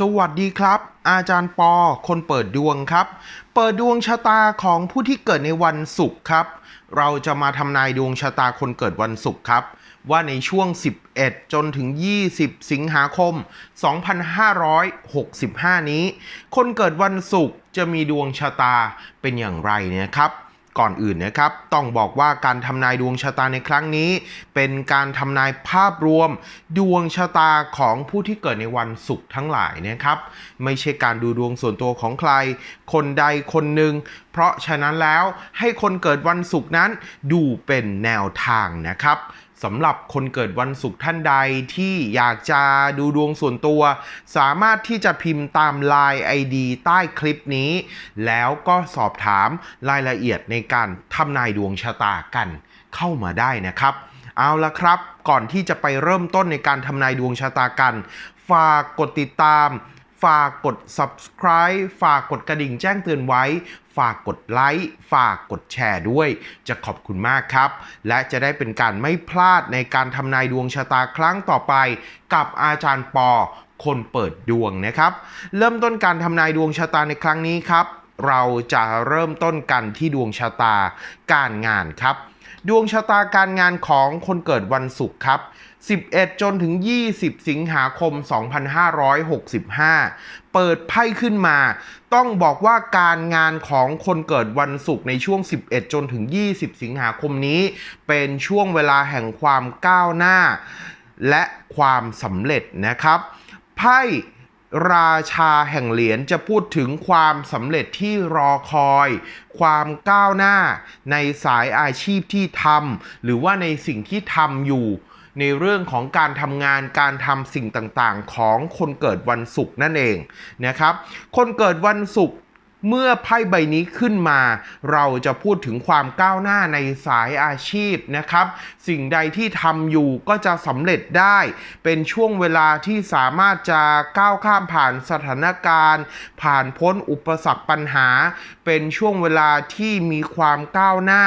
สวัสดีครับ อาจารย์ปอ คนเปิดดวงครับ เปิดดวงชะตาของผู้ที่เกิดในวันศุกร์ครับ เราจะมาทำนายดวงชะตาคนเกิดวันศุกร์ครับ ว่าในช่วง 11 จนถึง 20 สิงหาคม 2565 นี้ คนเกิดวันศุกร์จะมีดวงชะตาเป็นอย่างไรเนี่ยครับ ก่อนอื่นนะครับ ต้องบอกว่าการทำนายดวงชะตาในครั้งนี้ เป็นการทำนายภาพรวม ดวงชะตาของผู้ที่เกิดในวันศุกร์ทั้งหลายนะครับ ไม่ใช่การดูดวงส่วนตัวของใคร คนใดคนหนึ่งเพราะฉะนั้นแล้วให้คนเกิดวันศุกร์นั้นดูเป็นแนวทางนะครับ สำหรับคนเกิดวันศุกร์ท่านใดที่อยากจะดูดวงส่วนตัว สามารถที่จะพิมพ์ตาม Line ID ใต้คลิปนี้ แล้วก็สอบถามรายละเอียดในการทำนายดวงชะตากันเข้ามาได้นะครับ เอาละครับ ก่อนที่จะไปเริ่มต้นในการทำนายดวงชะตากัน ฝากกดติดตาม ฝากกด subscribe ฝากกดกระดิ่งแจ้งเตือนไว้ ฝากกดไลค์ฝากกดแชร์ด้วย จะขอบคุณมากครับ และจะได้เป็นการไม่พลาดในการทำนายดวงชะตาครั้งต่อไป กับอาจารย์ปอ คนเปิดดวงนะครับ เริ่มต้นการทำนายดวงชะตาในครั้งนี้ครับ เราจะเริ่มต้นกันที่ดวงชะตาการงานครับ ดวงชะตาการงานของคนเกิดวันศุกร์ครับ 11 จนถึง 20 สิงหาคม 2565 เปิดไพ่ขึ้นมา ต้องบอกว่าการงานของคนเกิดวันศุกร์ในช่วง 11 จนถึง 20 สิงหาคมนี้ เป็นช่วงเวลาแห่งความก้าวหน้า และความสำเร็จนะครับ ไพ่ ราชาแห่งเหรียญจะพูดถึงความสำเร็จที่รอคอย ความก้าวหน้าในสายอาชีพที่ทำหรือว่าในสิ่งที่ทำอยู่ ในเรื่องของการทำงานการทำสิ่งต่างๆ ของคนเกิดวันศุกร์นั่นเองนะครับ คนเกิดวันศุกร์ เมื่อไพ่ใบนี้ขึ้นมา เราจะพูดถึงความก้าวหน้าในสายอาชีพนะครับ สิ่งใดที่ทำอยู่ก็จะสำเร็จได้ เป็นช่วงเวลาที่สามารถจะก้าวข้ามผ่านสถานการณ์ ผ่านพ้นอุปสรรคปัญหา เป็นช่วงเวลาที่มีความก้าวหน้า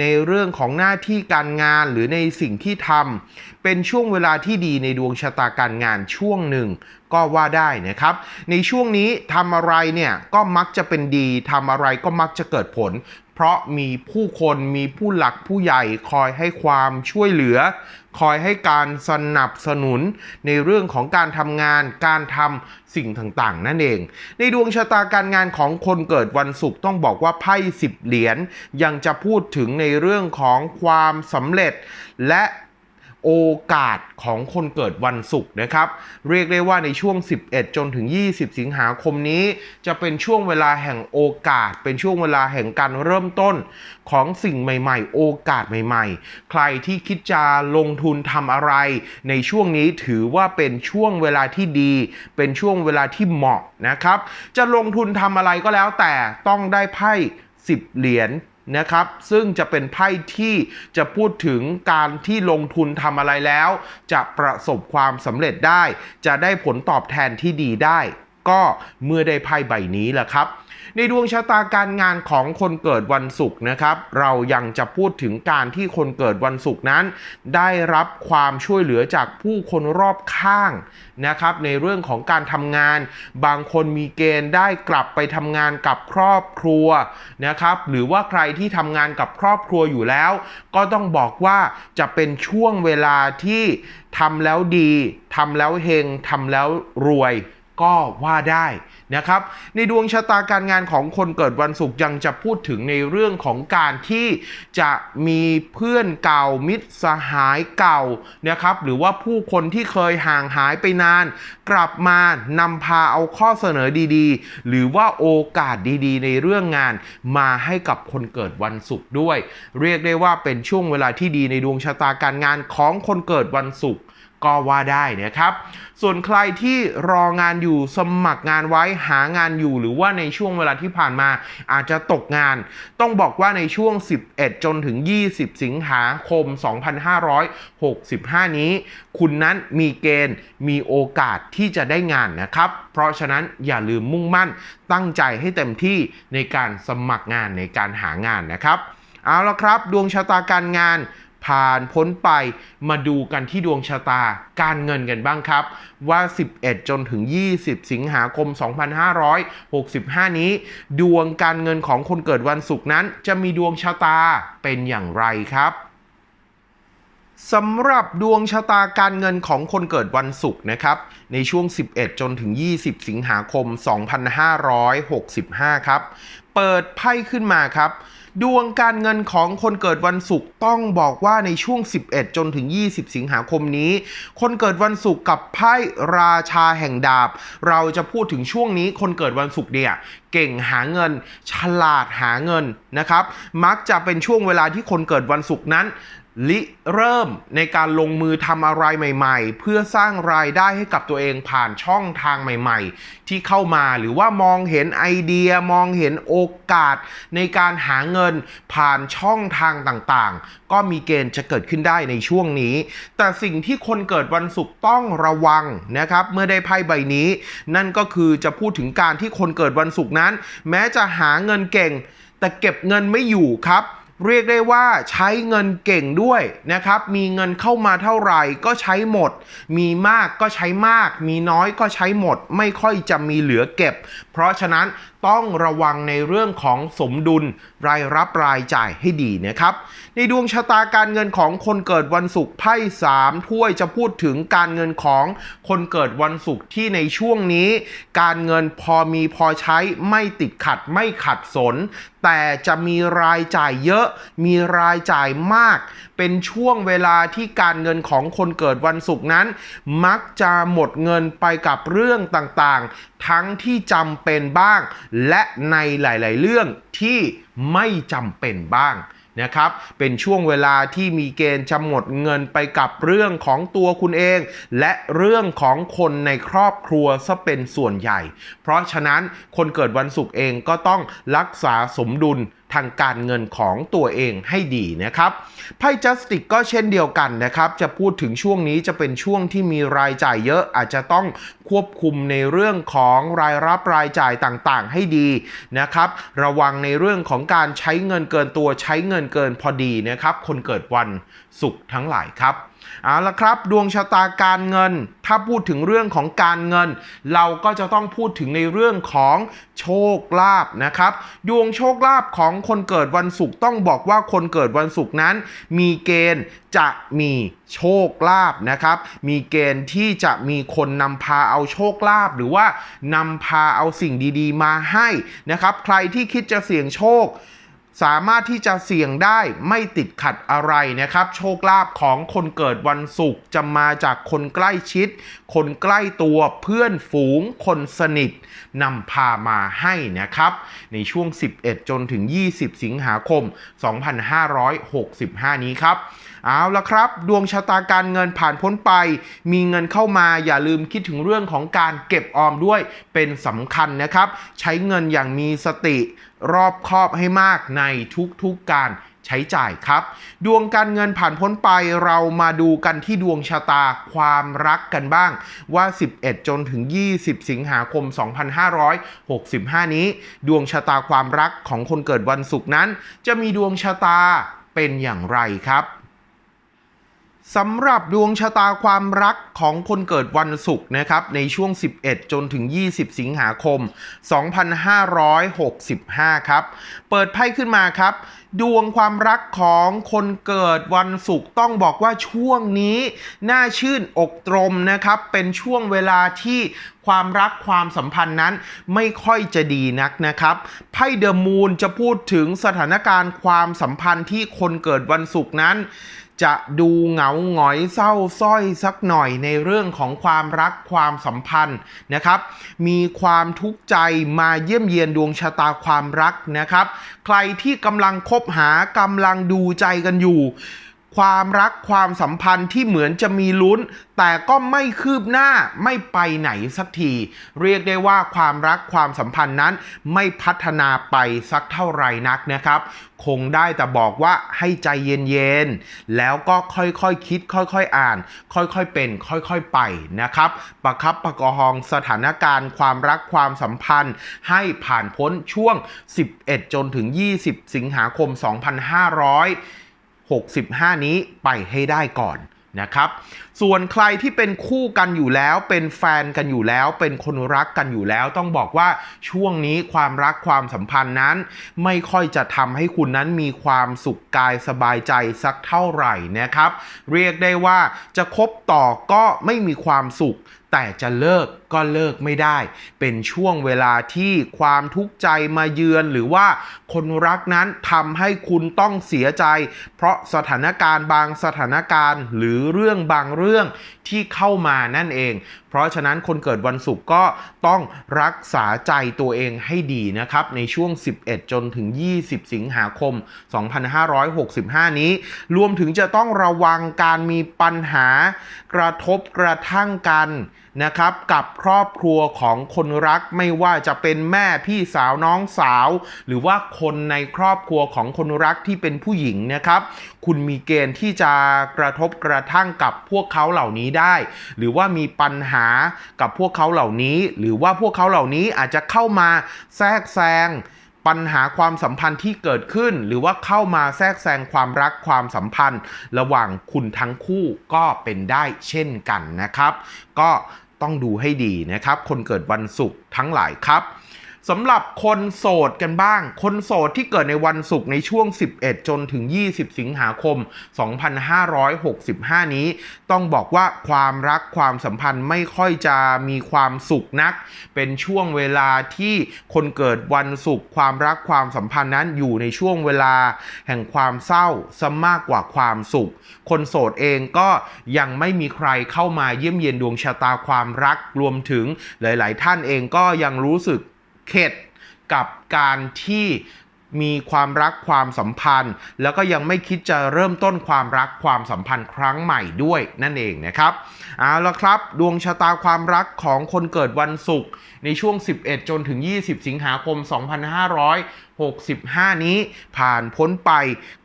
ในเรื่องของหน้าที่การงานหรือในสิ่งที่ทำเป็นช่วงเวลาที่ดีในดวงชะตาการงานช่วงหนึ่งก็ว่าได้นะครับ ในช่วงนี้ทำอะไรเนี่ยก็มักจะเป็นดีทำอะไรก็มักจะเกิดผล เพราะมีผู้คนมีผู้หลักผู้ใหญ่คอยให้ความช่วยเหลือ คอยให้การสนับสนุนในเรื่องของการทำงาน การทำสิ่งต่างๆ นั่นเอง ในดวงชะตาการงานของคนเกิดวันศุกร์ต้องบอกว่าไพ่สิบเหรียญยังจะพูดถึงในเรื่องของความสำเร็จ และ โอกาสของคนเกิดวันศุกร์นะครับ เรียกได้ว่าในช่วง 11 จนถึง 20 สิงหาคมนี้ จะเป็นช่วงเวลาแห่งโอกาส เป็นช่วงเวลาแห่งการเริ่มต้นของสิ่งใหม่ๆ โอกาสใหม่ๆ ใครที่คิดจะลงทุนทำอะไร ในช่วงนี้ถือว่าเป็นช่วงเวลาที่ดี เป็นช่วงเวลาที่เหมาะนะครับ จะลงทุนทำอะไรก็แล้วแต่ต้องได้ไพ่10 เหรียญ นะครับ ซึ่งจะเป็นไพ่ที่จะพูดถึงการที่ลงทุนทำอะไรแล้ว จะประสบความสำเร็จได้ จะได้ผลตอบแทนที่ดีได้ ก็เมื่อได้ไพ่ใบนี้แหละครับ ในดวงชะตาการงานของคนเกิดวันศุกร์นะครับ เรายังจะพูดถึงการที่คนเกิดวันศุกร์นั้น ได้รับความช่วยเหลือจากผู้คนรอบข้างนะครับ ในเรื่องของการทำงาน บางคนมีเกณฑ์ได้กลับไปทำงานกับครอบครัวนะครับ หรือว่าใครที่ทำงานกับครอบครัวอยู่แล้ว ก็ต้องบอกว่าจะเป็นช่วงเวลาที่ทำแล้วดีทำแล้วเฮงทำแล้วรวย ก็ว่าได้นะครับ ในดวงชะตาการงานของคนเกิดวันศุกร์ยังจะพูดถึงในเรื่องของการที่จะมีเพื่อนเก่ามิตรสหายเก่านะครับ หรือว่าผู้คนที่เคยห่างหายไปนาน กลับมานำพาเอาข้อเสนอดีๆ หรือว่าโอกาสดีๆ ในเรื่องงานมาให้กับคนเกิดวันศุกร์ด้วย เรียกได้ว่าเป็นช่วงเวลาที่ดีในดวงชะตาการงานของคนเกิดวันศุกร์ ก็ว่าได้นะครับ ส่วนใครที่รองานอยู่สมัครงานไว้หางานอยู่หรือว่าในช่วงเวลาที่ผ่านมาอาจจะตกงาน ต้องบอกว่าในช่วง 11 จนถึง 20 สิงหาคม 2565 นี้ คุณนั้นมีเกณฑ์มีโอกาสที่จะได้งานนะครับ เพราะฉะนั้นอย่าลืมมุ่งมั่นตั้งใจให้เต็มที่ในการสมัครงานในการหางานนะครับ เอาละครับ ดวงชะตาการงาน ผ่านพ้นไปมาดูกันที่ดวงชะตาการเงินกันบ้างครับ ว่า 11 จนถึง 20 สิงหาคม 2565 นี้ ดวงการเงินของคนเกิดวันศุกร์นั้น จะมีดวงชะตาเป็นอย่างไรครับสำหรับดวงชะตาการเงินของคนเกิดวันศุกร์นะครับ ในช่วง 11 จนถึง 20 สิงหาคม 2565 ครับ เปิดไพ่ขึ้นมาครับ ดวงการเงินของคนเกิดวันศุกร์ต้องบอกว่าในช่วง 11 จนถึง 20 สิงหาคมนี้ คนเกิดวันศุกร์กับไพ่ราชาแห่งดาบ เราจะพูดถึงช่วงนี้คนเกิดวันศุกร์เนี่ยเก่งหาเงิน ฉลาดหาเงินนะครับ มักจะเป็นช่วงเวลาที่คนเกิดวันศุกร์นั้น ลิเริ่มในการลงมือทำอะไรใหม่ ๆ เพื่อสร้างรายได้ให้กับตัวเองผ่านช่องทางใหม่ ๆ ที่เข้ามาหรือว่ามองเห็นไอเดียมองเห็นโอกาส ในการหาเงินผ่านช่องทางต่างๆ ก็มีเกณฑ์จะเกิดขึ้นได้ในช่วงนี้ แต่สิ่งที่คนเกิดวันศุกร์ต้องระวังนะครับ เมื่อได้ไพ่ใบนี้ นั่นก็คือจะพูดถึงการที่คนเกิดวันศุกร์นั้น แม้จะหาเงินเก่ง แต่เก็บเงินไม่อยู่ครับ เรียกได้ว่าใช้เงินเก่งด้วยนะครับ มีเงินเข้ามาเท่าไหร่ก็ใช้หมด มีมากก็ใช้มาก มีน้อยก็ใช้หมด ไม่ค่อยจะมีเหลือเก็บ เพราะฉะนั้นต้องระวังในเรื่องของสมดุลรายรับรายจ่ายให้ดีนะครับ ในดวงชะตาการเงินของคนเกิดวันศุกร์ไพ่สามถ้วยจะพูดถึงการเงินของคนเกิดวันศุกร์ที่ในช่วงนี้ การเงินพอมีพอใช้ไม่ติดขัดไม่ขัดสนแต่จะมีรายจ่ายเยอะ มีรายจ่ายมาก เป็นช่วงเวลาที่การเงินของคนเกิดวันศุกร์นั้น มักจะหมดเงินไปกับเรื่องต่างๆ ทั้งที่จำเป็นบ้าง และในหลาย ๆ เรื่องที่ไม่จำเป็นบ้าง นะครับเป็นช่วงเวลาที่มีเกณฑ์จะหมดเงินไปกับเรื่องของตัวคุณเอง และเรื่องของคนในครอบครัวซะเป็นส่วนใหญ่ เพราะฉะนั้นคนเกิดวันศุกร์เองก็ต้องรักษาสมดุล ทางการเงินของตัวเองให้ดีนะครับ ไพ่จัสติกก็เช่นเดียวกันนะครับ จะพูดถึงช่วงนี้จะเป็นช่วงที่มีรายจ่ายเยอะอาจจะต้องควบคุมในเรื่องของรายรับรายจ่ายต่างๆ ให้ดีนะครับ ระวังในเรื่องของการใช้เงินเกินตัวใช้เงินเกินพอดีนะครับ คนเกิดวันศุกร์ทั้งหลายครับ เอาละครับ ดวงชะตาการเงิน ถ้าพูดถึงเรื่องของการเงิน เราก็จะต้องพูดถึงในเรื่องของโชคลาภนะครับ ดวงโชคลาภของคนเกิดวันศุกร์ต้องบอกว่าคนเกิดวันศุกร์นั้น มีเกณฑ์จะมีโชคลาภนะครับ มีเกณฑ์ที่จะมีคนนำพาเอาโชคลาภหรือว่านำพาเอาสิ่งดีๆ มาให้นะครับ ใครที่คิดจะเสี่ยงโชค สามารถที่จะเสี่ยงได้ไม่ติดขัดอะไรนะครับ โชคลาภของคนเกิดวันศุกร์จะมาจากคนใกล้ชิด คนใกล้ตัวเพื่อนฝูง คนสนิทนำพามาให้นะครับ ในช่วง 11 จนถึง 20 สิงหาคม 2565 นี้ครับ เอาละครับ ดวงชะตาการเงินผ่านพ้นไป มีเงินเข้ามาอย่าลืมคิดถึงเรื่องของการเก็บออมด้วยเป็นสำคัญนะครับ ใช้เงินอย่างมีสติ รอบคอบให้มากในทุกๆการใช้จ่ายครับ ดวงการเงินผ่านพ้นไปเรามาดูกันที่ดวงชะตาความรักกันบ้างว่า 11 จนถึง 20 สิงหาคม 2565 นี้ ดวงชะตาความรักของคนเกิดวันศุกร์นั้น จะมีดวงชะตาเป็นอย่างไรครับ สำหรับดวงชะตาความรักของคนเกิดวันศุกร์นะครับ ในช่วง 11 จนถึง 20 สิงหาคม 2565 ครับ เปิดไพ่ขึ้นมาครับ ดวงความรักของคนเกิดวันศุกร์ต้องบอกว่าช่วงนี้น่าชื่นอกตรมนะครับ เป็นช่วงเวลาที่ความรักความสัมพันธ์นั้นไม่ค่อยจะดีนักนะครับไพ่เดอะมูนจะพูดถึงสถานการณ์ความสัมพันธ์ที่คนเกิดวันศุกร์นั้น จะดูเหงาหงอยเศร้าส้อยสักหน่อยในเรื่องของความรักความสัมพันธ์นะครับ มีความทุกข์ใจมาเยี่ยมเยียนดวงชะตาความรักนะครับ ใครที่กำลังคบหากำลังดูใจกันอยู่ ความรักความสัมพันธ์ที่เหมือนจะมีลุ้น แต่ก็ไม่คืบหน้าไม่ไปไหนสักที เรียกได้ว่าความรักความสัมพันธ์นั้นไม่พัฒนาไปสักเท่าไหร่นักนะครับ คงได้แต่บอกว่าให้ใจเย็นๆ แล้วก็ค่อยๆคคิด ค่อยๆอ่าน ค่อยๆเป็น ค่อยๆไปนะครับ ประคับประคองสถานการณ์ความรักความสัมพันธ์ ให้ผ่านพ้นช่วง 11 จนถึง 20 สิงหาคม 2500 65 นี้ไปให้ได้ก่อน นะครับ ส่วนใครที่เป็นคู่กันอยู่แล้ว เป็นแฟนกันอยู่แล้ว เป็นคนรักกันอยู่แล้ว ต้องบอกว่าช่วงนี้ความรักความสัมพันธ์นั้น ไม่ค่อยจะทำให้คุณนั้นมีความสุขกายสบายใจสักเท่าไหร่นะครับ เรียกได้ว่าจะคบต่อก็ไม่มีความสุขแต่จะเลิกก็เลิกไม่ได้ เป็นช่วงเวลาที่ความทุกข์ใจมาเยือน หรือว่าคนรักนั้นทำให้คุณต้องเสียใจ เพราะสถานการณ์บางสถานการณ์ หรือรือเรื่องบางเรื่องที่เข้ามานั่นเอง เพราะฉะนั้นคนเกิดวันศุกร์ก็ต้องรักษาใจตัวเองให้ดีนะครับ ในช่วง 11 จนถึง 20 สิงหาคม 2565 นี้ รวมถึงจะต้องระวังการมีปัญหากระทบกระทั่งกัน นะครับกับครอบครัวของคนรักไม่ว่าจะเป็นแม่พี่สาวน้องสาว หรือว่าคนในครอบครัวของคนรักที่เป็นผู้หญิงนะครับ คุณมีเกณฑ์ที่จะกระทบกระทั่งกับพวกเขาเหล่านี้ได้ หรือว่ามีปัญหากับพวกเขาเหล่านี้ หรือว่าพวกเขาเหล่านี้อาจจะเข้ามาแทรกแซงปัญหาความสัมพันธ์ที่เกิดขึ้น หรือว่าเข้ามาแทรกแซงความรักความสัมพันธ์ ระหว่างคุณทั้งคู่ก็เป็นได้เช่นกันนะครับ ก็ ต้องดูให้ดีนะครับ คนเกิดวันศุกร์ทั้งหลายครับ สำหรับคนโสดกันบ้าง คนโสดที่เกิดในวันศุกร์ในช่วง 11 จนถึง 20 สิงหาคม 2565 นี้ ต้องบอกว่าความรักความสัมพันธ์ไม่ค่อยจะมีความสุขนัก เป็นช่วงเวลาที่คนเกิดวันศุกร์ความรักความสัมพันธ์นั้นอยู่ในช่วงเวลา แห่งความเศร้าซะมากกว่าความสุข คนโสดเองก็ยังไม่มีใครเข้ามาเยี่ยมเยียนดวงชะตาความรักรวมถึงหลาย ๆ ท่านเองก็ยังรู้สึก เข็ดกับการที่มีความรักความสัมพันธ์ แล้วก็ยังไม่คิดจะเริ่มต้นความรักความสัมพันธ์ครั้งใหม่ด้วยนั่นเองนะครับเอาละครับ ดวงชะตาความรักของคนเกิดวันศุกร์ในช่วง 11 จนถึง 20 สิงหาคม 2565 นี้ผ่านพ้นไป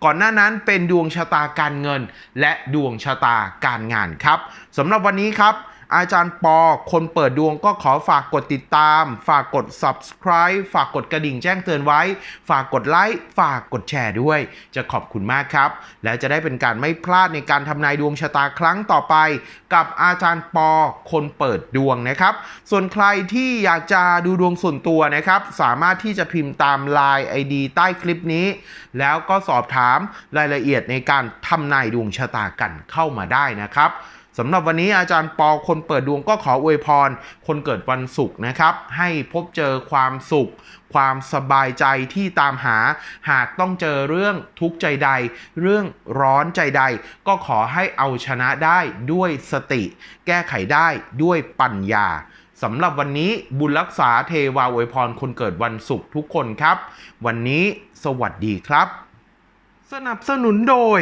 ก่อนหน้านั้นเป็นดวงชะตาการเงิน และดวงชะตาการงานครับสำหรับวันนี้ครับ อาจารย์ปอ คนเปิดดวงก็ขอฝากกดติดตาม ฝากกด subscribe ฝากกดกระดิ่งแจ้งเตือนไว้ ฝากกดไลค์ ฝากกดแชร์ด้วย จะขอบคุณมากครับ และจะได้เป็นการไม่พลาดในการทำนายดวงชะตาครั้งต่อไป กับอาจารย์ปอ คนเปิดดวงนะครับ ส่วนใครที่อยากจะดูดวงส่วนตัวนะครับ สามารถที่จะพิมพ์ตาม Line ID ใต้คลิปนี้ แล้วก็สอบถามรายละเอียดในการทำนายดวงชะตากันเข้ามาได้นะครับ สำหรับวันนี้อาจารย์ปอคนเปิดดวงก็ขออวยพร คนเกิดวันศุกร์นะครับ ให้พบเจอความสุข ความสบายใจที่ตามหา หากต้องเจอเรื่องทุกข์ใจใด เรื่องร้อนใจใด ก็ขอให้เอาชนะได้ด้วยสติ แก้ไขได้ด้วยปัญญาสำหรับวันนี้บุญรักษาเทวาอวยพรคนเกิดวันศุกร์ทุกคนครับ วันนี้สวัสดีครับ สนับสนุนโดย